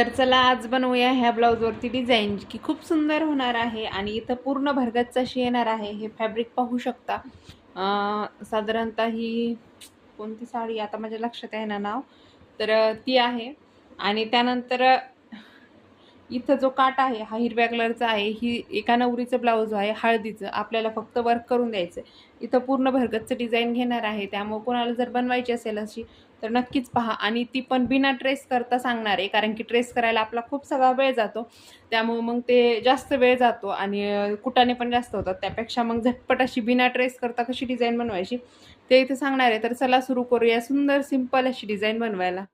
तर चला आज बनवूया ह्या ब्लाऊजवरती डिझाईन की खूप सुंदर होणार आहे आणि इथं पूर्ण भरगतच अशी येणार आहे. हे फॅब्रिक पाहू शकता. साधारणतः ही कोणती साडी? आता माझ्या लक्षात आहे ना नाव. तर ती आहे. आणि त्यानंतर इथं जो काट आहे हा हिरव्या कलरचा आहे. ही एका नवरीचं ब्लाऊज आहे हळदीचं. आपल्याला फक्त वर्क करून द्यायचं इथं पूर्ण भरगतचं डिझाईन घेणार आहे. त्यामुळे कोणाला जर बनवायची असेल अशी तर नक्कीच पहा. आणि ती पण बिना ट्रेस करता सांगणार आहे कारण की ट्रेस करायला आपला खूप सगळा वेळ जातो. त्यामुळे मग ते जास्त वेळ जातो आणि कुटाने पण जास्त होतात. त्यापेक्षा मग झटपट अशी बिना ट्रेस करता कशी डिझाईन बनवायची ते इथे सांगणार आहे. तर चला सुरू करूया सुंदर सिंपल अशी डिझाईन बनवायला.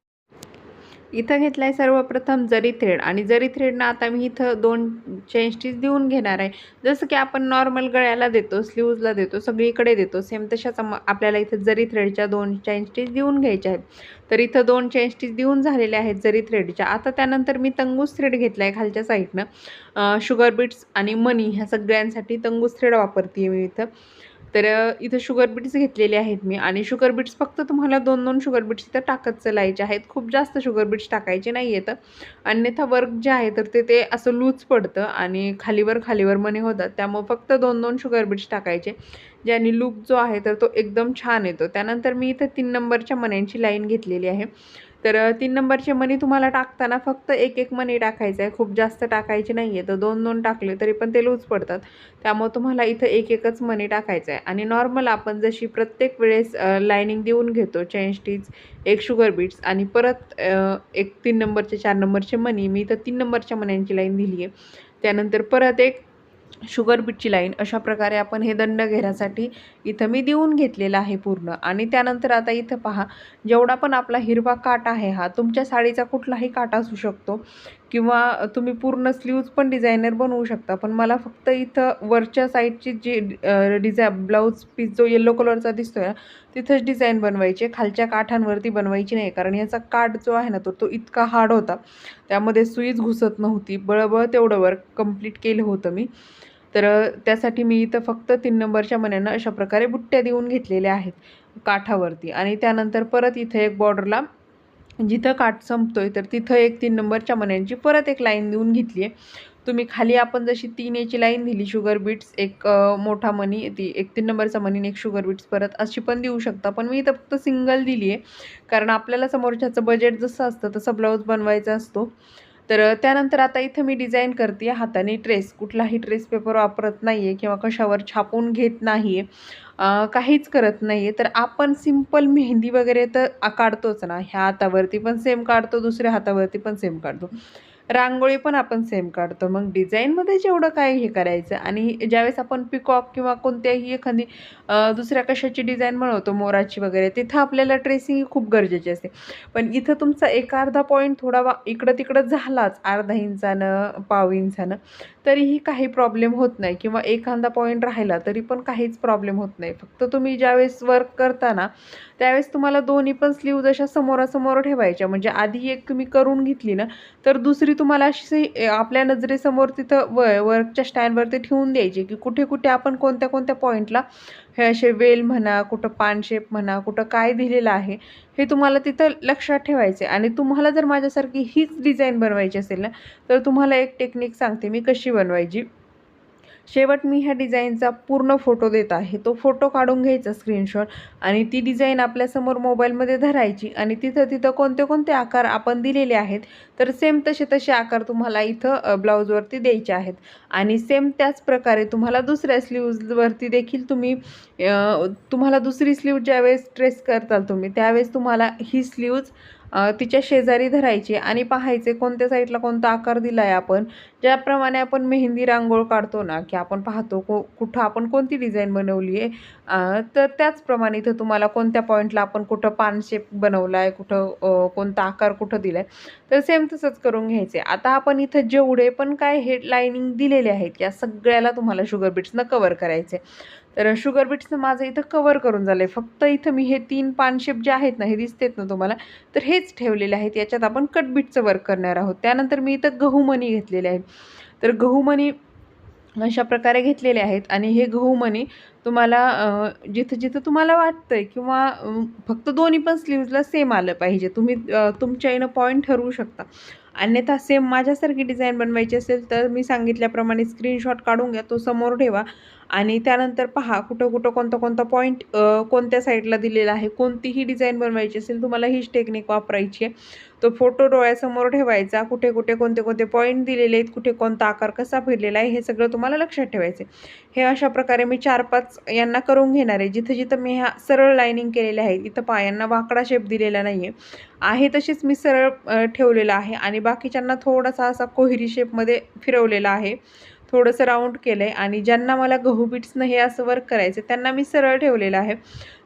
इथं घेतलं आहे सर्वप्रथम जरी थ्रेड आणि जरी थ्रेडनं आता मी इथं दोन चेन स्टिच देऊन घेणार आहे. जसं की आपण नॉर्मल गळ्याला देतो स्लीव्जला देतो सगळीकडे देतो सेम तशाच आपल्याला इथं जरी थ्रेडच्या दोन चेन स्टिच देऊन घ्यायच्या आहेत. तर इथं दोन चेन स्टिच देऊन झालेल्या आहेत जरी थ्रेडच्या आता त्यानंतर मी तंगूस थ्रेड घेतला आहे खालच्या साईडनं शुगर बीट्स आणि मनी ह्या सगळ्यांसाठी तंगूस थ्रेड वापरते मी इथं. तर इथं शुगर बीट्स घेतलेले आहेत मी आणि शुगर बीट्स फक्त तुम्हाला दोन दोन शुगर बीट्स इथं टाकत चलायचे आहेत. खूप जास्त शुगर बीट्स टाकायचे नाही येतं अन्यथा वर्क जे आहे तर ते ते असं लूज पडतं आणि खालीवर खालीवर मने होतात. त्यामुळं फक्त दोन दोन शुगर बीट्स टाकायचे. ज्याने लूक जो आहे तर तो एकदम छान येतो. त्यानंतर मी इथं तीन नंबरच्या मण्यांची लाईन घेतलेली आहे. तर तीन नंबरचे मनी तुम्हाला टाकताना फक्त एक एक मनी टाकायचं आहे. खूप जास्त टाकायचे नाही आहे तर दोन दोन टाकले तरी पण ते लूज पडतात. त्यामुळे तुम्हाला इथं एक एकच मनी टाकायचं आहे. आणि नॉर्मल आपण जशी प्रत्येक वेळेस लाईनिंग देऊन घेतो चेन स्टीच एक शुगर बीट्स आणि परत एक तीन नंबरचे चार नंबरचे मनी मी इथं तीन नंबरच्या मन्यांची लाईन दिली आहे त्यानंतर परत एक शुगर बीटची लाईन अशा प्रकारे आपण हे दंड घेण्यासाठी इथं मी देऊन घेतलेला आहे पूर्ण. आणि त्यानंतर आता इथं पहा जेवढा पण आपला हिरवा काट आहे हा तुमच्या साडीचा कुठलाही काट असू शकतो. किंवा तुम्ही पूर्ण स्लीव्ज पण डिझायनर बनवू शकता. पण मला फक्त इथं वरच्या साईडची जी डिझाय ब्लाऊज पीस जो येल्लो कलरचा दिसतोय ना तिथंच डिझाईन बनवायची खालच्या काठांवरती बनवायची नाही कारण याचा काठ जो आहे ना तो तो इतका हार्ड होता. त्यामध्ये सुईच घुसत नव्हती. बळबळ तेवढं वर्क कंप्लीट केलं होतं मी. तर त्यासाठी मी इथं फक्त तीन नंबरच्या मण्यानं अशा प्रकारे बुट्ट्या देऊन घेतलेल्या आहेत काठावरती. आणि त्यानंतर परत इथं एक बॉर्डरला जिथं काठ आहे तर तिथं एक तीन नंबरच्या मण्यांची परत एक लाईन देऊन घेतली आहे. तुम्ही खाली आपण जशी तीन याची लाईन दिली शुगर बीट्स एक मोठा मनी ती एक तीन नंबरचा मनी एक शुगर बीट्स परत अशी पण देऊ शकता. पण मी इथं फक्त सिंगल दिली आहे कारण आपल्याला समोरच्याचं बजेट जसं असतं तसं ब्लाऊज बनवायचा असतो. तर त्यानंतर आता इथं मी डिझाईन करते हाताने ट्रेस कुठलाही ट्रेस पेपर वापरत नाही आहे किंवा कशावर छापून घेत नाही आहे काहीच करत नाही आहे तर आपण सिंपल मेहंदी वगैरे तर काढतोच ना. ह्या हातावरती पण सेम काढतो दुसऱ्या हातावरती पण सेम काढतो. रांगोळी पण आपण सेम काढतो. मग डिझाईनमध्ये जेवढं काय हे करायचं आणि ज्यावेळेस आपण पिकॉक किंवा कोणत्याही एखादी दुसऱ्या कशाची डिझाईन बनवतो मोराची वगैरे तिथं आपल्याला ट्रेसिंग खूप गरजेची असते. पण इथं तुमचा एक अर्धा पॉईंट थोडा वा इकडं तिकडं झालाच अर्धा इंचानं पाव इंचानं तरीही काही प्रॉब्लेम होत नाही किंवा एखादा पॉईंट राहिला तरी पण काहीच प्रॉब्लेम होत नाही. फक्त तुम्ही ज्यावेळेस वर्क करता ना त्यावेळेस तुम्हाला दोन्ही पण स्लीव जशा समोरासमोर ठेवायच्या. म्हणजे आधी एक तुम्ही करून घेतली ना तर दुसरी तुम्हाला अशी आपल्या नजरेसमोर तिथं व वर्कच्या स्टँडवरती ठेवून द्यायची की कुठे कुठे आपण कोणत्या कोणत्या पॉईंटला हे असे वेल म्हणा कुठं पान शेप म्हणा कुठं काय दिलेलं आहे हे तुम्हाला तिथं लक्षात ठेवायचे. आणि तुम्हाला जर माझ्यासारखी हीच डिझाईन बनवायची असेल ना तर तुम्हाला एक टेक्निक सांगते मी कशी बनवायची. शेवट मी ह्या डिझाईनचा पूर्ण फोटो देत आहे. तो फोटो काढून घ्यायचा स्क्रीनशॉट आणि ती डिझाईन आपल्यासमोर मोबाईलमध्ये धरायची आणि तिथं तिथं कोणते कोणते आकार आपण दिलेले आहेत तर सेम तसे तसे आकार तुम्हाला इथं ब्लाऊजवरती द्यायचे आहेत. आणि सेम त्याच प्रकारे तुम्हाला दुसऱ्या स्लीव्जवरती देखील तुम्ही तुम्हाला दुसरी स्लीव ज्यावेळेस ट्रेस करताल तुम्ही त्यावेळेस तुम्हाला ही स्लीव्ज तिच्या शेजारी धरायची आणि पाहायचे कोणत्या साईडला कोणता आकार दिला आहे आपण ज्याप्रमाणे आपण मेहंदी रांगोळ काढतो ना की आपण पाहतो को कुठं आपण कोणती डिझाईन बनवली आहे तर त्याचप्रमाणे इथं तुम्हाला कोणत्या पॉईंटला आपण कुठं पान शेप बनवला आहे कुठं कोणता आकार कुठं दिला आहे तर सेम तसंच करून घ्यायचे आता आपण इथं जेवढे पण काय हेडलायनिंग दिलेले आहेत या सगळ्याला तुम्हाला शुगर बीट्सनं कवर करायचे तर शुगर बीट्सनं माझं इथं कवर करून झालं आहे फक्त इथं मी हे तीन पान शेप जे आहेत ना हे दिसतेत ना तुम्हाला तर हेच ठेवलेले आहेत. याच्यात आपण कटबीटचं वर्क करणार आहोत. त्यानंतर मी इथं गहूमणी घेतलेले आहेत तर गहूमणी अशा प्रकारे घेतलेले आहेत आणि हे गहूमणी तुम्हाला जिथं जिथं तुम्हाला वाटतंय किंवा फक्त दोन्ही पण स्लीव्जला सेम आलं पाहिजे. तुम्ही तुमच्या येणं पॉईंट ठरवू शकता. अन्यथा सेम माझ्यासारखी डिझाईन बनवायची असेल तर मी सांगितल्याप्रमाणे स्क्रीनशॉट काढून घ्या तो समोर ठेवा. आणि त्यानंतर पहा कुठं कुठं कोणता कोणता पॉईंट कोणत्या साईडला दिलेला आहे कोणतीही डिझाईन बनवायची असेल तुम्हाला हीच टेक्निक वापरायची आहे. तो फोटो डोळ्यासमोर ठेवायचा कुठे कुठे कोणते कोणते पॉईंट दिलेले आहेत कुठे कोणता आकार कसा फिरलेला आहे हे सगळं तुम्हाला लक्षात ठेवायचं हे अशा प्रकारे मी चार पाच यांना करून घेणार आहे. जिथं जिथं मी ह्या सरळ लाईनिंग केलेल्या आहेत इथं पायांना वाकडा शेप दिलेला नाही आहे आहे तशीच मी सरळ ठेवलेला आहे आणि बाकीच्यांना थोडासा असा कोहिरी शेपमध्ये फिरवलेला आहे. थोडंसं राऊंड केलं आहे आणि ज्यांना मला गहू बीट्सनं हे असं वर्क करायचं त्यांना मी सरळ ठेवलेलं आहे.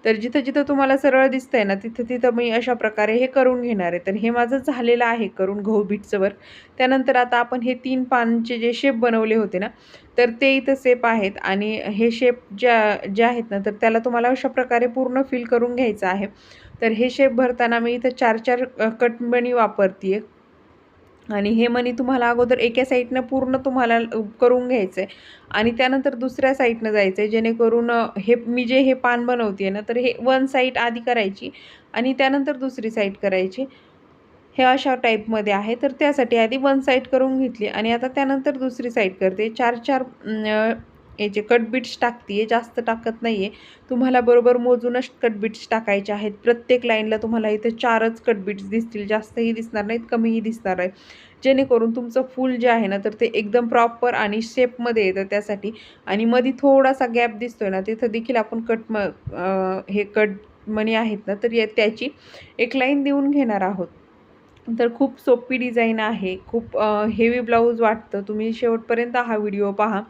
तर जिथं जिथं तुम्हाला सरळ दिसतं आहे ना तिथं तिथं मी अशा प्रकारे हे करून घेणार आहे. तर हे माझं झालेलं आहे करून गहू बीटचं वर्क त्यानंतर आता आपण हे तीन पानचे जे शेप बनवले होते ना तर ते इथं शेप आहेत आणि हे शेप ज्या ज्या आहेत ना तर त्याला तुम्हाला अशा प्रकारे पूर्ण फिल करून घ्यायचं आहे. तर हे शेप भरताना मी इथं चार चार कटमणी वापरते आहे आणि हे मनी तुम्हाला अगोदर एका साईडनं पूर्ण तुम्हाला करून घ्यायचं आहे आणि त्यानंतर दुसऱ्या साईडनं जायचं आहे जेणेकरून हे मी जे हे पान बनवते ना तर हे वन साईड आधी करायची आणि त्यानंतर दुसरी साईड करायची. हे अशा टाईपमध्ये आहे तर त्यासाठी आधी वन साईड करून घेतली आणि आता त्यानंतर दुसरी साईड करते. चार चार याचे कटबिट्स टाकते आहे जास्त टाकत नाही आहे तुम्हाला बरोबर मोजूनच कटबिट्स टाकायचे आहेत. प्रत्येक लाईनला तुम्हाला इथे चारच कटबिट्स दिसतील. जास्तही दिसणार नाहीत कमीही दिसणार आहे जेणेकरून तुमचं फूल जे आहे ना तर ते एकदम प्रॉपर आणि शेपमध्ये येतं त्यासाठी. आणि मध्ये थोडासा गॅप दिसतोय ना तिथं देखील आपण कट म हे कट मणी आहेत ना तर त्याची एक लाईन देऊन घेणार आहोत. तर खूप सोपी डिझाईन आहे. खूप हेवी ब्लाऊज वाटतं. तुम्ही शेवटपर्यंत हा व्हिडिओ पहा.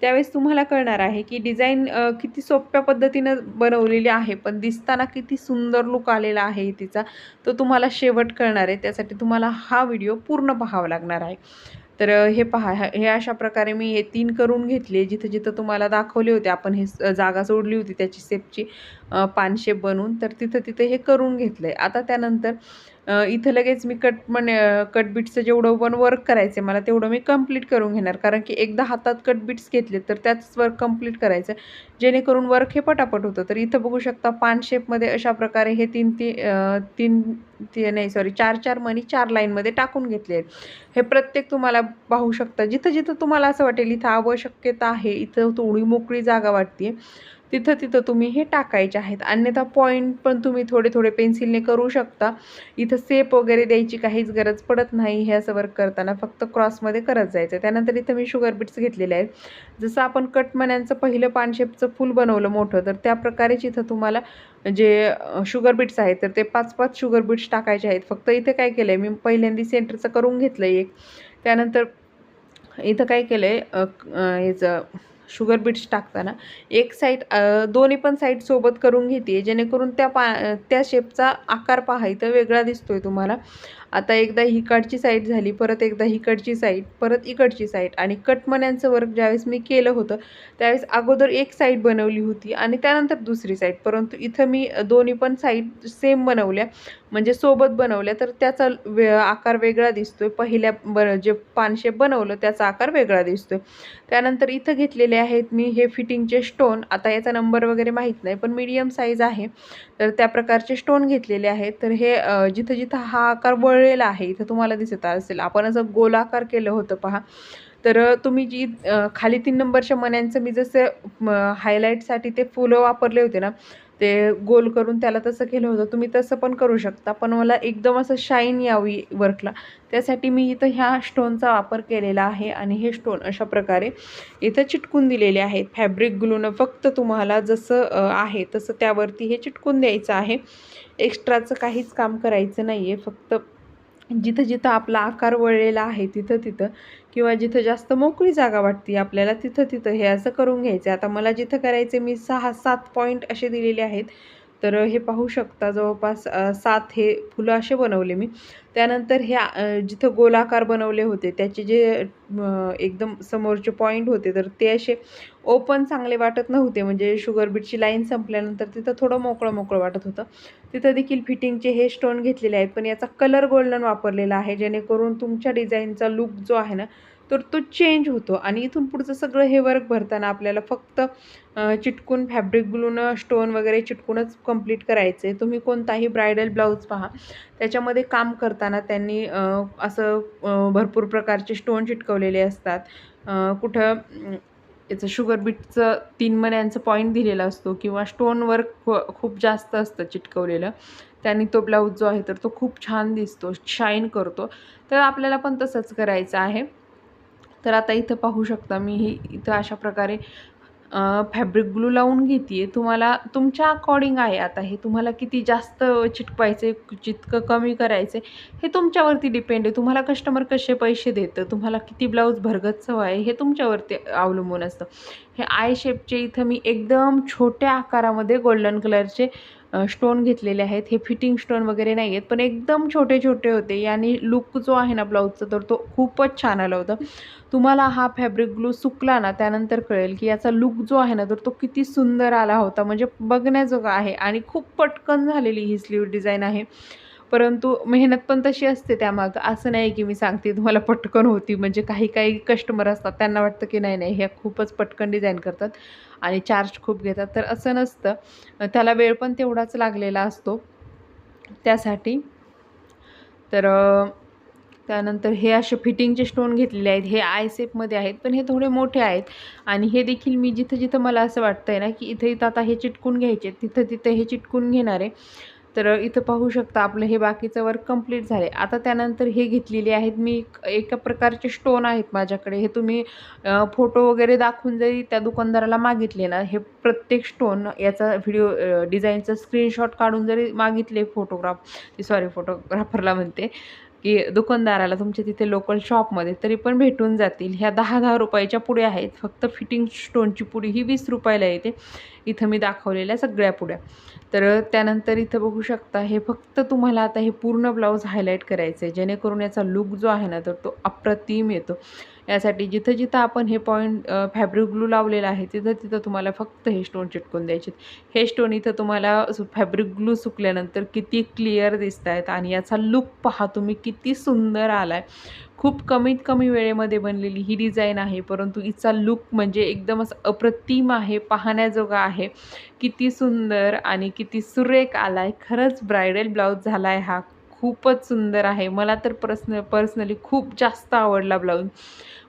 त्यावेळेस तुम्हाला कळणार आहे की डिझाईन किती सोप्या पद्धतीनं बनवलेली आहे पण दिसताना किती सुंदर लुक आलेला आहे तिचा तो तुम्हाला शेवट कळणार आहे. त्यासाठी तुम्हाला हा व्हिडिओ पूर्ण पाहावा लागणार आहे. तर हे पहा हे अशा प्रकारे मी हे तीन करून घेतले जिथं जिथं तुम्हाला दाखवले होते आपण हे जागा सोडली होती त्याची शेपची पानशेप बनवून तर तिथं तिथं हे करून घेतलं आहे आता त्यानंतर इथं लगेच मी कट म्हणे कटबिट्सचं जेवढं पण वर्क करायचं आहे मला तेवढं मी कंप्लीट करून घेणार. कारण की एकदा हातात कटबिट्स घेतले तर त्याच वर्क कंप्लीट करायचं जेणेकरून वर्क हे पटापट होतं. तर इथं बघू शकता पान शेपमध्ये अशा प्रकारे हे तीन ती तीन ती नाही सॉरी चार चार मनी चार लाईनमध्ये टाकून घेतले आहेत. हे प्रत्येक तुम्हाला पाहू शकता. जिथं जिथं तुम्हाला असं वाटेल इथं आवश्यकता आहे इथं थोडी मोकळी जागा वाटते तिथं तिथं तुम्ही हे टाकायचे आहेत. अन्यथा पॉईंट पण तुम्ही थोडे थोडे पेन्सिलने करू शकता. इथं सेप वगैरे द्यायची काहीच गरज पडत नाही हे असं वर्क करताना फक्त क्रॉसमध्ये करत जायचं. त्यानंतर इथं मी शुगर बीट्स घेतलेले आहेत. जसं आपण कटमन्यांचं पहिलं पानशेपचं फूल बनवलं मोठं तर त्या प्रकारेच इथं तुम्हाला जे शुगर बीट्स आहेत तर ते पाच पाच शुगर बीट्स टाकायचे आहेत. फक्त इथे काय केलं आहे मी पहिल्यांदा सेंटरचं करून घेतलं एक. त्यानंतर इथं काय केलं आहे याचं शुगर बीट्स टाकताना एक साईड दोन्ही पण साईड सोबत करून घेते जेणेकरून त्या पा त्या शेपचा आकार पहा इथं वेगळा दिसतोय तुम्हाला. आता एकदा हिकडची साईड झाली परत एकदा हिकडची साईड परत इकडची साईड आणि कटमण्यांचं वर्क ज्यावेळेस मी केलं होतं त्यावेळेस अगोदर एक साईड बनवली होती आणि त्यानंतर दुसरी साईड परंतु इथं मी दोन्ही पण साईड सेम बनवल्या म्हणजे सोबत बनवल्या. तर त्याचा वे आकार वेगळा दिसतोय. पहिल्या ब जे पानशेप बनवलं त्याचा आकार वेगळा दिसतोय. त्यानंतर इथं घेतलेले आहेत मी हे फिटिंगचे स्टोन आता याचा नंबर वगैरे माहीत नाही पण मीडियम साईज आहे. तर त्या प्रकारचे स्टोन घेतलेले आहेत. तर हे जिथं जिथं हा आकार वळलेला आहे इथं तुम्हाला दिसत असेल. आपण असं गोलाकार केलं होतं पहा. तर तुम्ही जी खाली तीन नंबरच्या मण्यांचं मी जसं हायलाईटसाठी ते फुलं वापरले होते ना ते गोल करून त्याला तसं केलं होतं. तुम्ही तसं पण करू शकता पण मला एकदम असं शाईन यावी वर्कला. त्यासाठी मी इथं ह्या स्टोनचा वापर केलेला आहे आणि हे स्टोन अशा प्रकारे इथं चिटकून दिलेले आहेत. फॅब्रिक ग्लूनं फक्त तुम्हाला जसं आहे तसं त्यावरती हे चिटकून द्यायचं आहे. एक्स्ट्राचं काहीच काम करायचं नाही आहे फक्त जिथं जिथं आपला आकार वळलेला आहे तिथं तिथं किंवा जिथं जास्त मोकळी जागा वाटते आपल्याला तिथं तिथं हे असं करून घ्यायचं. आता मला जिथं करायचे मी सहा सात पॉईंट असे दिलेले आहेत. तर हे पाहू शकता जवळपास सात हे फुलं असे बनवले मी. त्यानंतर हे जिथं गोलाकार बनवले होते त्याचे जे एकदम समोरचे पॉईंट होते तर ते असे ओपन चांगले वाटत नव्हते. म्हणजे शुगर बीटची लाईन संपल्यानंतर तिथं थोडं मोकळं मोकळं वाटत होतं. तिथं देखील फिटिंगचे हे स्टोन घेतलेले आहेत. पण याचा कलर गोल्डन वापरलेला आहे. जेणेकरून तुमच्या डिझाईनचा लुक जो आहे ना तर तो चेंज होतो. आणि इथून पुढचं सगळं हे वर्क भरताना आपल्याला फक्त चिटकून फॅब्रिक ग्लून स्टोन वगैरे चिटकूनच कंप्लीट करायचं. आहे तुम्ही कोणताही ब्रायडल ब्लाऊज पहा. त्याच्यामध्ये काम करताना त्यांनी असं भरपूर प्रकारचे स्टोन चिटकवलेले असतात. कुठं याचं शुगर बीटचं तीन महिन्यांचं पॉईंट दिलेला असतो किंवा स्टोन वर्क खूप जास्त असतं चिटकवलेलं. त्याने तो ब्लाऊज जो आहे तर तो खूप छान दिसतो शाईन करतो. तर आपल्याला पण तसंच करायचं आहे. तर आता इथं पाहू शकता मी ही इथं अशा प्रकारे फॅब्रिक ग्लू लावून घेते आहे तुम्हाला तुमच्या अकॉर्डिंग आहे आता हे. तुम्हाला किती जास्त चिटकवायचं आहे जितकं कमी करायचं आहे हे तुमच्यावरती डिपेंड आहे. तुम्हाला कस्टमर कसे पैसे देतं? तुम्हाला किती ब्लाऊज भरगत हवं आहे? हे तुमच्यावरती अवलंबून असतं. हे आय शेपचे इथं मी एकदम छोट्या आकारामध्ये गोल्डन कलरचे स्टोन घेतलेले आहेत. हे फिटिंग स्टोन वगैरे नाही आहेत पण एकदम छोटे छोटे होते. याने लुक जो आहे ना ब्लाऊजचा तर तो खूपच छान आला होता. तुम्हाला हा फॅब्रिक ग्लू सुकला ना त्यानंतर कळेल की याचा लुक जो आहे ना तर तो किती सुंदर आला होता. म्हणजे बघण्याजोगा आहे आणि खूप पटकन झालेली ही स्लीव डिझाईन आहे. परंतु मेहनत पण तशी असते त्यामागं. असं नाही की मी सांगते तुम्हाला पटकन होती. म्हणजे काही काही कस्टमर असतात त्यांना वाटतं की नाही नाही ह्या खूपच पटकन डिझाईन करतात आणि चार्ज खूप घेतात. तर असं नसतं. त्याला वेळ पण तेवढाच लागलेला असतो. त्यासाठी तर त्यानंतर हे असे फिटिंगचे स्टोन घेतलेले आहेत. हे आय सेपमध्ये आहेत पण हे थोडे मोठे आहेत. आणि हे देखील मी जिथं जिथं मला असं वाटतं आहे ना की इथं इथं आता हे चिटकून घ्यायचे तिथं तिथं हे चिटकून घेणार. आहे तर इथं पाहू शकता आपलं हे बाकीचं वर्क कंप्लीट झाले आता त्यानंतर हे घेतलेले आहेत. मी एका प्रकारचे स्टोन आहेत माझ्याकडे. हे तुम्ही फोटो वगैरे दाखवून जरी त्या दुकानदाराला मागितले ना हे प्रत्येक स्टोन याचा व्हिडिओ डिझाईनचा स्क्रीनशॉट काढून जरी मागितले फोटोग्राफ सॉरी फोटोग्राफरला म्हणते की दुकानदाराला तुमच्या तिथे लोकल शॉपमध्ये तरी पण भेटून जातील. ह्या दहा दहा रुपयाच्या पुढे आहेत. फक्त फिटिंग स्टोनची पुडी ही वीस रुपयाला येते. इथं मी दाखवलेल्या सगळ्या पुड्या. तर त्यानंतर इथं बघू शकता हे फक्त तुम्हाला आता हे पूर्ण ब्लाऊज हायलाईट करायचं आहे जेणेकरून याचा लुक जो आहे ना तर तो अप्रतिम येतो. यासाठी जिथं जिथं आपण हे पॉईंट फॅब्रिक ग्लू लावलेला आहे तिथं तिथं तुम्हाला फक्त हे स्टोन चिटकून द्यायचे हे स्टोन इथं तुम्हाला फॅब्रिक ग्लू सुकल्यानंतर किती क्लिअर दिसत आहेत आणि याचा लुक पहा तुम्ही किती सुंदर आला आहे खूप कमीत कमी वेळेमध्ये बनलेली ही डिझाईन आहे परंतु हिचा लुक म्हणजे एकदम असं अप्रतिम आहे पाहण्याजोगा आहे. किती सुंदर आणि किती सुरेख आला आहे खरंच ब्रायडल ब्लाऊज झाला आहे हा. खूपच सुंदर आहे. मला तर पर्सन पर्सनली खूप जास्त आवडला ब्लाऊज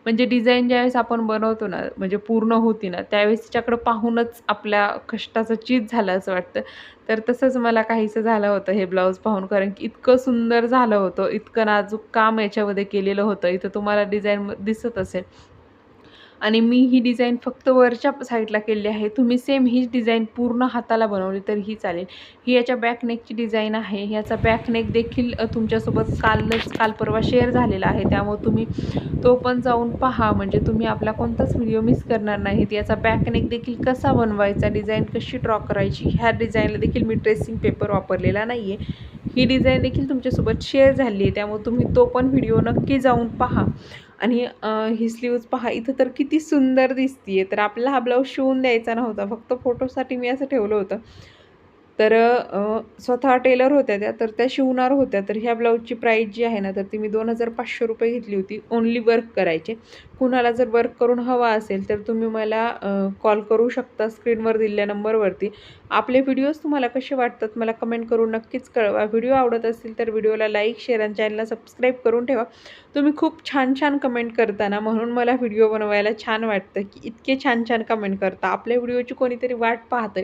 म्हणजे डिझाईन ज्यावेळेस आपण बनवतो ना म्हणजे पूर्ण होती ना त्यावेळेस तिच्याकडं पाहूनच आपल्या कष्टाचं चीज झालं असं वाटतं. तर तसंच मला काहीसं झालं होतं हे ब्लाऊज पाहून कारण की इतकं सुंदर झालं होतं इतकं नाजूक काम याच्यामध्ये केलेलं होतं. इथं तुम्हाला डिझाईन दिसत असेल. आणि मी ही डिझाईन फक्त वरच्या साईडला केली आहे. तुम्ही सेम हीच डिझाईन पूर्ण हाताला बनवली तर ही चालेल. ही याच्या बॅकनेकची डिझाईन आहे. ह्याचा बॅकनेक देखील तुमच्यासोबत कालच काल परवा शेअर झालेला आहे. त्यामुळे तुम्ही तो पण जाऊन पहा. म्हणजे तुम्ही आपला कोणताच व्हिडिओ मिस करणार नाहीत. याचा बॅकनेक देखील कसा बनवायचा डिझाईन कशी ड्रॉ करायची ह्या डिझाईनला देखील मी ट्रेसिंग पेपर वापरलेला नाही आहे ही डिझाईन देखील तुमच्यासोबत शेअर झाली आहे. त्यामुळे तुम्ही तो पण व्हिडिओ नक्की जाऊन पहा. आणि ही स्लीव्ज पहा इथं तर किती सुंदर दिसतीये. तर आपल्याला हा ब्लाऊज शिवून द्यायचा नव्हता. फक्त फोटोसाठी मी असं ठेवलं होतं. तर स्वतः टेलर होत्या त्या तर त्या शिवणार होत्या. तर ह्या ब्लाऊजची प्राईस जी आहे ना तर ती मी दोन हजार पाचशे रुपये घेतली होती. ओन्ली वर्क करायचे. कुणाला जर वर्क करून हवा असेल तर तुम्ही मला कॉल करू शकता स्क्रीनवर दिलेल्या नंबरवरती आपले व्हिडिओज तुम्हाला कसे वाटतात मला कमेंट करून नक्कीच कळवा. व्हिडिओ आवडत असतील तर व्हिडिओला लाईक शेअर आणि चॅनलला सबस्क्राईब करून ठेवा. तुम्ही खूप छान छान कमेंट करताना म्हणून मला व्हिडिओ बनवायला छान वाटतं की इतके छान छान कमेंट करता. आपल्या व्हिडिओची कोणीतरी वाट पाहतं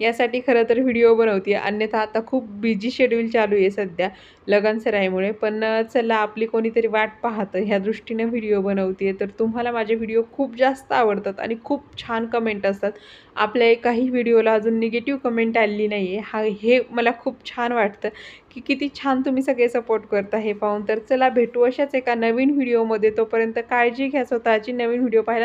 यासाठी खरं तर व्हिडिओ बनवते अन्यथा आता खूप बिझी शेड्यूल चालू आहे सध्या लगन सराईमुळे. पण चला आपली कोणीतरी वाट पाहतं. ह्या दृष्टीने व्हिडिओ बनवते तर तर तुम्हाला माझे व्हिडिओ खूप जास्त आवडतात आणि खूप छान कमेंट असतात. आपल्या काही व्हिडिओला अजून निगेटिव्ह कमेंट आलेली नाही आहे हा हे मला खूप छान वाटतं की किती छान तुम्ही सगळे सपोर्ट करता हे पाहून. तर चला भेटू अशाच एका नवीन व्हिडिओमध्ये तोपर्यंत काळजी घ्या स्वतःची. नवीन व्हिडिओ पाहिला